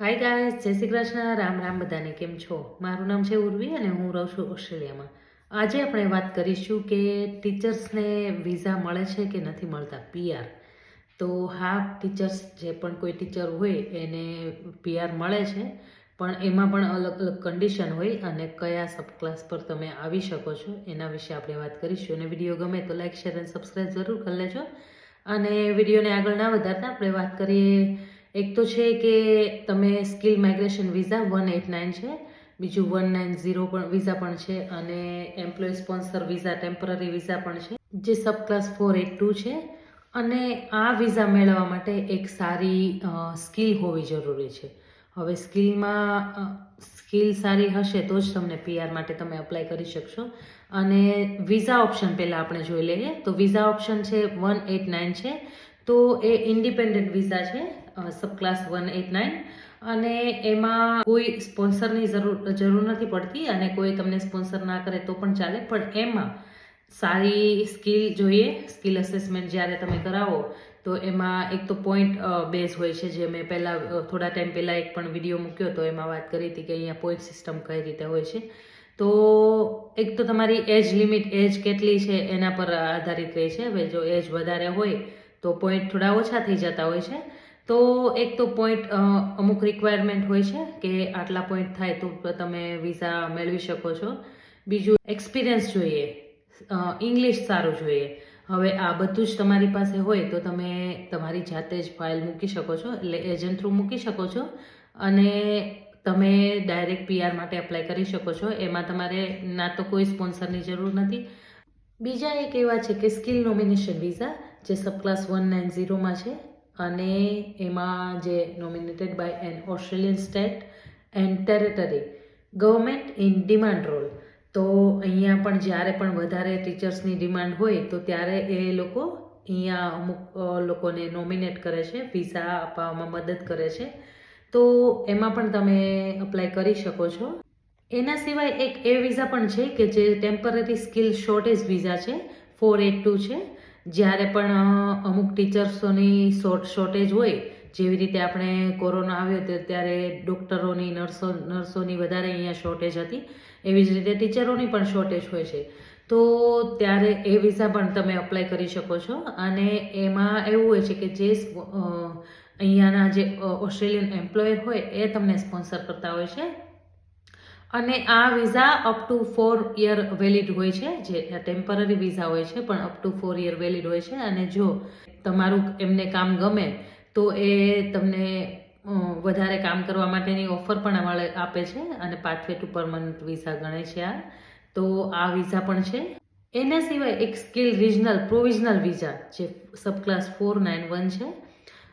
હાય ગાય જય શ્રી કૃષ્ણ, રામ રામ બધાને કેમ છો? મારું નામ છે ઉર્વી અને હું રહું છું ઓસ્ટ્રેલિયામાં. આજે આપણે વાત કરીશું કે ટીચર્સને વિઝા મળે છે કે નથી મળતા? પીઆર તો હા, ટીચર્સ જે પણ કોઈ ટીચર હોય એને પીઆર મળે છે, પણ એમાં પણ અલગ અલગ કન્ડિશન હોય અને કયા સબ ક્લાસ પર તમે આવી શકો છો એના વિશે આપણે વાત કરીશું. અને વીડિયો ગમે તો લાઇક શેર અને સબસ્ક્રાઈબ જરૂર કરી લેજો. અને વિડીયોને આગળ ના વધારતા આપણે વાત કરીએ એક તો છે કે તમે skill migration visa one eight nine છે, બીજું વન નાઇન ઝીરો પણ વિઝા પણ છે અને employ sponsor visa, temporary visa પણ છે. જે સબ ક્લાસ ફોર એટ ટુ છે અને આ વિઝા મેળવવા માટે એક સારી સ્કિલ હોવી જરૂરી છે. હવે સ્કિલમાં સ્કિલ સારી હશે તો જ તમને પીઆર માટે તમે અપ્લાય કરી શકશો. અને વિઝા ઓપ્શન પહેલાં આપણે જોઈ લઈએ. તો વિઝા ઓપ્શન છે વન એટ નાઇન છે. તો એ ઇન્ડિપેન્ડન્ટ વિઝા છે. સબ ક્લાસ વન એટ નાઇન અને એમાં કોઈ સ્પોન્સરની જરૂર જરૂર નથી પડતી અને કોઈ તમને સ્પોન્સર ના કરે તો પણ ચાલે. પણ એમાં સારી સ્કિલ જોઈએ, સ્કિલ અસેસમેન્ટ જ્યારે તમે કરાવો, તો એમાં એક તો પોઈન્ટ બેઝ હોય છે. જે મેં પહેલાં થોડા ટાઈમ પહેલાં એક પણ વીડિયો મૂક્યો તો એમાં વાત કરી હતી કે અહીંયા પોઈન્ટ સિસ્ટમ કઈ રીતે હોય છે. તો એક તો તમારી એજ લિમિટ એજ કેટલી છે એના પર આધારિત રહે છે. હવે જો એજ વધારે હોય તો પોઈન્ટ થોડા ઓછા થઈ જતા હોય છે. તો એક તો પોઈન્ટ અમુક રિક્વાયરમેન્ટ હોય છે કે આટલા પોઈન્ટ થાય તો તમે વિઝા મેળવી શકો છો. બીજું એક્સપિરિયન્સ જોઈએ. ઇંગ્લિશ સારું જોઈએ. હવે આ બધું જ તમારી પાસે હોય તો તમે તમારી જાતે જ ફાઇલ મૂકી શકો છો, એટલે એજન્ટ થ્રુ મૂકી શકો છો. અને તમે ડાયરેક્ટ પીઆર માટે એપ્લાય કરી શકો છો. એમાં તમારે ના તો કોઈ સ્પોન્સરની જરૂર નથી. બીજા એક એવા છે કે સ્કિલ નોમિનેશન વિઝા જે સબ ક્લાસ વન નાઇન ઝીરોમાં છે. અને એમાં જે nominated by an Australian state and territory government in demand role તો અહીંયા પણ જ્યારે પણ વધારે ટીચર્સની ડિમાન્ડ હોય, તો ત્યારે એ લોકો અહીંયા અમુક લોકોને નોમિનેટ કરે છે વિઝા આપવામાં મદદ કરે છે. તો એમાં પણ તમે અપ્લાય કરી શકો છો. એના સિવાય એક એ વિઝા પણ છે કે જે ટેમ્પરરી સ્કિલ શોર્ટેજ વિઝા છે ફોર એટ ટુ છે. જ્યારે પણ અમુક ટીચર્સોની શોર્ટ શોર્ટેજ હોય, જેવી રીતે આપણે કોરોના આવ્યો ત્યારે ડૉક્ટરોની, નર્સો, નર્સોની વધારે અહીંયા શોર્ટેજ હતી, એવી જ રીતે ટીચરોની પણ શોર્ટેજ હોય છે. તો ત્યારે એ વિઝા પણ તમે અપ્લાય કરી શકો છો. અને એમાં એવું હોય છે કે જે અહીંયાના જે ઓસ્ટ્રેલિયન એમ્પ્લોયર હોય, એ તમને સ્પોન્સર કરતા હોય છે. અને આ visa up to four year valid હોય છે, જે ટેમ્પરરી વિઝા હોય છે, પણ up to four year valid હોય છે. અને જો તમારું એમને કામ ગમે, તો એ તમને વધારે કામ કરવા માટેની ઓફર પણ આપે છે અને પાથવે ટુ પરમનન્ટ વિઝા ગણે છે આ. તો આ વિઝા પણ છે. એના સિવાય એક સ્કિલ રિજનલ પ્રોવિઝનલ વિઝા જે સબ ક્લાસ ફોર નાઇન વન છે.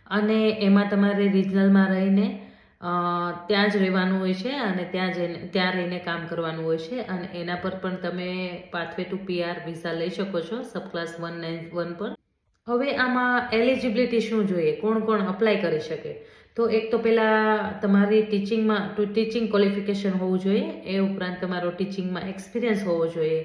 અને એમાં તમારે રિજનલમાં રહીને ત્યાં જ રહેવાનું હોય છે અને ત્યાં જઈને, ત્યાં રહીને કામ કરવાનું હોય છે અને એના પર પણ તમે પાથવે ટુ પીઆર વિઝા લઈ શકો છો સબ ક્લાસ વન નાઇન વન પર. હવે આમાં એલિજિબિલિટી શું જોઈએ? કોણ કોણ અપ્લાય કરી શકે? તો એક તો પહેલાં તમારી ટીચિંગમાં ટુ ટીચિંગ ક્વોલિફિકેશન હોવું જોઈએ, એ ઉપરાંત તમારો ટીચિંગમાં એક્સપિરિયન્સ હોવો જોઈએ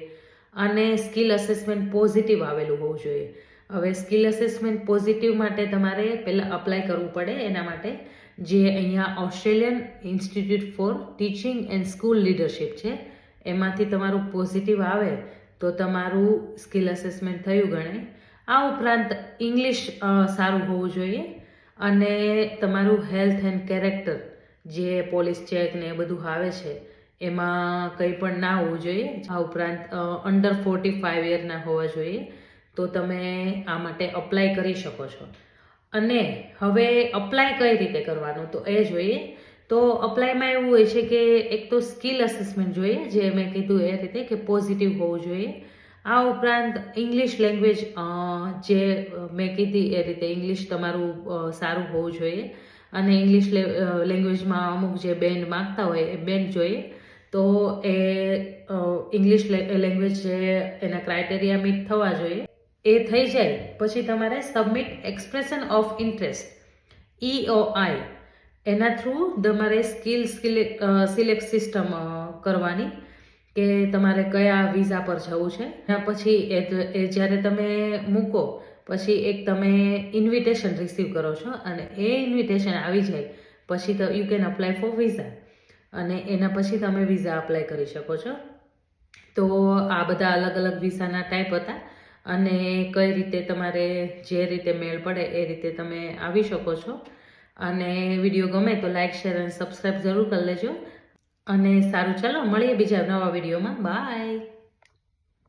અને સ્કિલ અસેસમેન્ટ પોઝિટિવ આવેલું હોવું જોઈએ. હવે સ્કિલ અસેસમેન્ટ પોઝિટિવ માટે તમારે પહેલાં અપ્લાય કરવું પડે એના માટે જે અહીંયા Australian institute for teaching and school leadership છે. એમાંથી તમારું પોઝિટિવ આવે તો તમારું સ્કિલ અસેસમેન્ટ થયું ગણે. આ ઉપરાંત ઇંગ્લિશ સારું હોવું જોઈએ અને તમારું હેલ્થ એન્ડ કેરેક્ટર જે પોલીસ ચેક ને એ બધું આવે છે, એમાં કંઈ પણ ના હોવું જોઈએ. આ ઉપરાંત અંડર ફોર્ટી ફાઇવ યરના હોવા જોઈએ. તો તમે આ માટે અપ્લાય કરી શકો છો. અને હવે અપ્લાય કઈ રીતે કરવાનું? તો એ જોઈએ. તો અપ્લાયમાં એવું હોય છે કે એક તો સ્કિલ અસેસમેન્ટ જોઈએ, જે મેં કીધું એ રીતે કે પોઝિટિવ હોવું જોઈએ. આ ઉપરાંત ઇંગ્લિશ લેંગ્વેજ જે મેં કીધી એ રીતે ઇંગ્લિશ તમારું સારું હોવું જોઈએ. અને ઇંગ્લિશ લેંગ્વેજમાં અમુક જે બેન્ડ માગતા હોય, એ બેન્ડ જોઈએ. તો એ ઇંગ્લિશ લેંગ્વેજ જે એના ક્રાઇટેરિયા મીટ થવા જોઈએ. એ થઈ જાય, પછી તમારે સબમિટ એક્સપ્રેશન ઓફ ઇન્ટરેસ્ટ આઈ એના થ્રુ તમારે સ્કિલ સિલેક્ટ સિસ્ટમ કરવાની કે તમારે કયા વિઝા પર જવું છે. એના પછી એ જ્યારે તમે મૂકો, પછી એક તમે ઇન્વિટેશન રિસીવ કરો છો અને એ ઇન્વિટેશન આવી જાય, પછી તો you can apply for visa અને એના પછી તમે વિઝા અપ્લાય કરી શકો છો. તો આ બધા અલગ અલગ વિઝાના ટાઈપ હતા. અને કઈ રીતે તમારે જે રીતે મેળ પડે એ રીતે તમે આવી શકો છો. અને વીડિયો ગમે તો લાઇક શેર અને સબસ્ક્રાઈબ જરૂર કરી લેજો. અને સારું, ચાલો, મળીએ બીજા નવા વિડીયોમાં. બાય.